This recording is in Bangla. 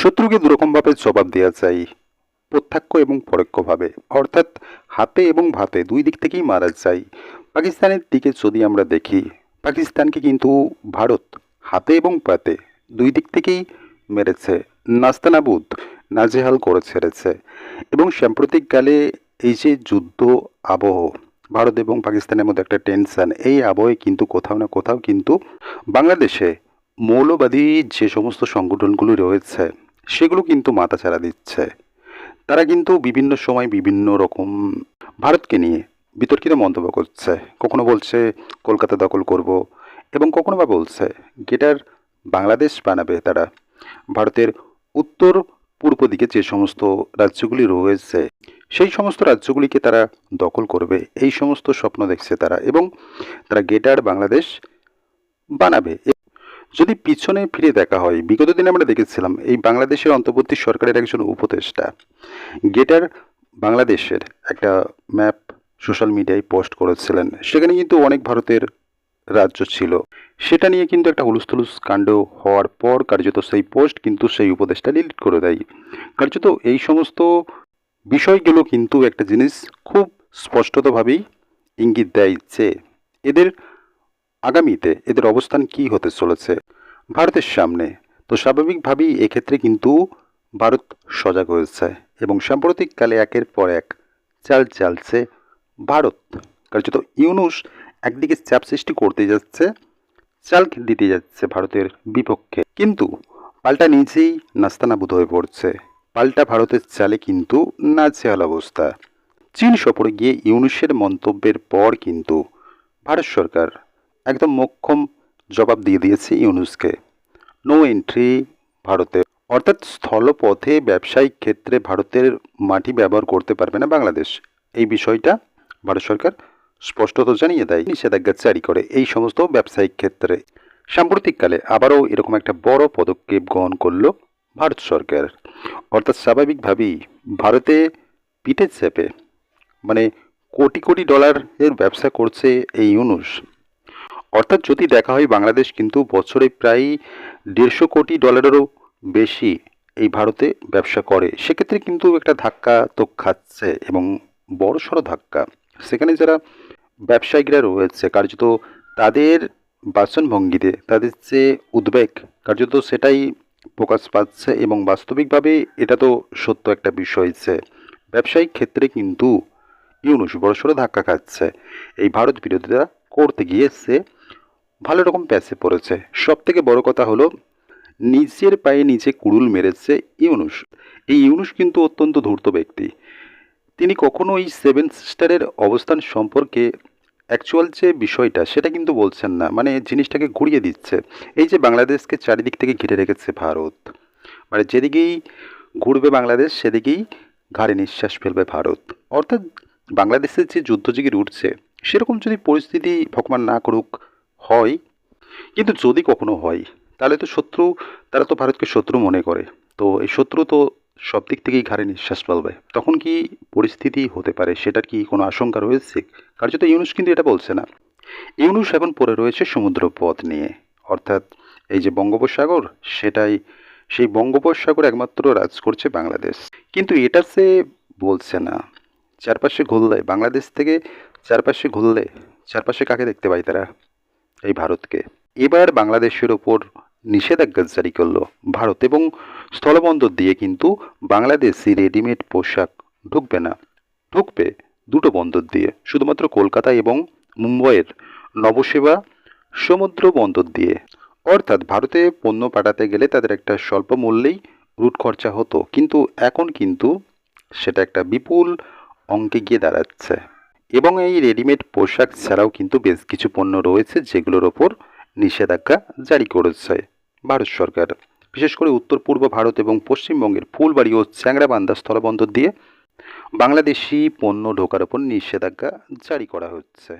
শত্রুকে দুরকমভাবে জবাব দেওয়া যায়, প্রত্যক্ষ এবং পরোক্ষভাবে। অর্থাৎ হাতে এবং ভাতে দুই দিক থেকেই মারা যায়। পাকিস্তানের দিকে যদি আমরা দেখি, পাকিস্তানকে কিন্তু ভারত হাতে এবং পাতে দুই দিক থেকেই মেরেছে, নাস্তানাবুদ, নাজেহাল করে ছেড়েছে। এবং সাম্প্রতিককালে এই যে যুদ্ধ আবহ, ভারত এবং পাকিস্তানের মধ্যে একটা টেনশন, এই আবহে কিন্তু কোথাও না কোথাও কিন্তু বাংলাদেশে মৌলবাদী যে সমস্ত সংগঠনগুলি রয়েছে সেগুলো কিন্তু মাথাচাড়া দিচ্ছে। তারা কিন্তু বিভিন্ন সময় বিভিন্ন রকম ভারতকে নিয়ে বিতর্কিত মন্তব্য করছে। কখনো বলছে, কলকাতা দখল করব এবং কখনো বা বলছে, গেটার বাংলাদেশ বানাবে তারা। ভারতের উত্তর পূর্ব দিকে যে সমস্ত রাজ্যগুলি রয়েছে, সেই সমস্ত রাজ্যগুলিকে তারা দখল করবে। এই সমস্ত স্বপ্ন দেখছে তারা এবং তারা গেটার বাংলাদেশ বানাবে। যদি পিছনে ফিরে দেখা হয়, বিগত দিনে আমরা দেখেছিলাম এই বাংলাদেশের অন্তর্বর্তী সরকারের একজন উপদেষ্টা। গেটার বাংলাদেশের একটা ম্যাপ সোশ্যাল মিডিয়ায় পোস্ট করেছিলেন। সেখানে কিন্তু অনেক ভারতের রাজ্য ছিল। সেটা নিয়ে কিন্তু একটা হুলুস্থুলুস কাণ্ড হওয়ার পর কার্যত সেই পোস্ট কিন্তু সেই উপদেশটা ডিলিট করে দেয়। কার্যত এই সমস্ত বিষয়গুলো কিন্তু একটা জিনিস খুব স্পষ্টতভাবেই ইঙ্গিত দেয় যে, এদের আগামীতে এদের অবস্থান কি হতে চলেছে? ভারতের সামনে। তো স্বাভাবিকভাবেই এক্ষেত্রে কিন্তু ভারত সজাগ হয়েছে এবং সাম্প্রতিককালে একের পর এক চাল চালছে ভারত। কার্যত ইউনুস একদিকে চাপ সৃষ্টি করতে যাচ্ছে, চাল দিতে যাচ্ছে ভারতের বিপক্ষে। কিন্তু পাল্টা নিজেই নাস্তানাবুদ হয়ে পড়ছে। পাল্টা ভারতের চালে কিন্তু নাচেহাল অবস্থা। চীন সফরে গিয়ে ইউনুসের মন্তব্যের পর কিন্তু ভারত সরকার একদম মোক্ষম জবাব দিয়ে দিয়েছে ইউনুসকে। নো এন্ট্রি ভারতে অর্থাৎ স্থলপথে ব্যবসায়িক ক্ষেত্রে ভারতের মাটি ব্যবহার করতে পারবে না বাংলাদেশ। এই বিষয়টা ভারত সরকার স্পষ্টত জানিয়ে দেয়, নিষেধাজ্ঞা জারি করে এই সমস্ত ব্যবসায়িক ক্ষেত্রে। সাম্প্রতিককালে আবারও এরকম একটা বড় পদক্ষেপ গ্রহণ করল ভারত সরকার। অর্থাৎ স্বাভাবিকভাবেই ভারতে পিঠে চেপে মানে কোটি কোটি ডলারের ব্যবসা করছে এই ইউনুস। অর্থাৎ যদি দেখা হয় বাংলাদেশ কিন্তু বছরে প্রায় দেড়শো কোটি ডলারেরও বেশি এই ভারতে ব্যবসা করে। সেক্ষেত্রে কিন্তু একটা ধাক্কা তো খাচ্ছে এবং বড় সড়ো ধাক্কা। সেখানে যারা ব্যবসায়িকরা রয়েছে, কার্যত তাদের বাচনভঙ্গিতে তাদের যে উদ্বেগ, কার্যত সেটাই প্রকাশ পাচ্ছে এবং বাস্তবিকভাবে এটা তো সত্য একটা বিষয় যে ব্যবসায়িক ক্ষেত্রে কিন্তু ইউনুস বড় বড়সড় ধাক্কা খাচ্ছে। এই ভারত বিরোধিতা করতে গিয়ে সে ভালো রকম প্যাসে পড়েছে। সব থেকে বড় কথা হলো, নিজের পায়ে নিচে কুড়ুল মেরেছে ইউনুস। এই ইউনুস কিন্তু অত্যন্ত ধূর্ত ব্যক্তি। তিনি কখনো এই সেভেন সিস্টারের অবস্থান সম্পর্কে অ্যাকচুয়াল যে বিষয়টা, সেটা কিন্তু বলছেন না। মানে জিনিসটাকে ঘুরিয়ে দিচ্ছে। এই যে বাংলাদেশকে চারিদিক থেকে ঘিরে রেখেছে ভারত মানে যেদিকেই ঘুরবে বাংলাদেশ, সেদিকেই ঘাড়ে নিঃশ্বাস ফেলবে ভারত। অর্থাৎ বাংলাদেশের যে যুদ্ধজিগির উঠছে, সেরকম যদি পরিস্থিতি ভগবান না করুক হয়, কিন্তু যদি কখনো হয়, তাহলে তো শত্রু তারা তো ভারতকে শত্রু মনে করে। তো এই শত্রু তো সব দিক থেকেই ঘাড়ে নিঃশ্বাস ফেলবে। তখন কি পরিস্থিতি হতে পারে? সেটার কি কোনো আশঙ্কা রয়েছে? কার্যত ইউনুস কিন্তু এটা বলছে না। ইউনুস এখন পড়ে রয়েছে সমুদ্র পথ নিয়ে। অর্থাৎ এই যে বঙ্গোপসাগর, সেটাই, সেই বঙ্গোপসাগর একমাত্র রাজ করছে বাংলাদেশ। কিন্তু এটা সে বলছে না। চারপাশে ঘুরলে, বাংলাদেশ থেকে চারপাশে ঘুরলে, চারপাশে কাকে দেখতে পাই তারা? এই ভারতকে। এবার বাংলাদেশের ওপর নিষেধাজ্ঞা জারি করল ভারত এবং স্থলবন্দর দিয়ে কিন্তু বাংলাদেশি রেডিমেড পোশাক ঢুকবে না। ঢুকবে দুটো বন্দর দিয়ে, শুধুমাত্র কলকাতা এবং মুম্বইয়ের নবসেবা সমুদ্র বন্দর দিয়ে। অর্থাৎ ভারতে পণ্য পাঠাতে গেলে তাদের একটা স্বল্প মূল্যেই রুট খরচা হতো, কিন্তু এখন কিন্তু সেটা একটা বিপুল অঙ্কে গিয়ে দাঁড়াচ্ছে। এবং এই রেডিমেড পোশাক ছাড়াও কিন্তু বেশ কিছু পণ্য রয়েছে যেগুলোর ওপর নিষেধাজ্ঞা জারি করেছে ভারত সরকার। বিশেষ করে উত্তর, পূর্ব ভারত এবং পশ্চিমবঙ্গের ফুলবাড়ি ও চ্যাংরাবান্ধা স্থলবন্দর দিয়ে বাংলাদেশি পণ্য ঢোকার ওপর নিষেধাজ্ঞা জারি করা হচ্ছে।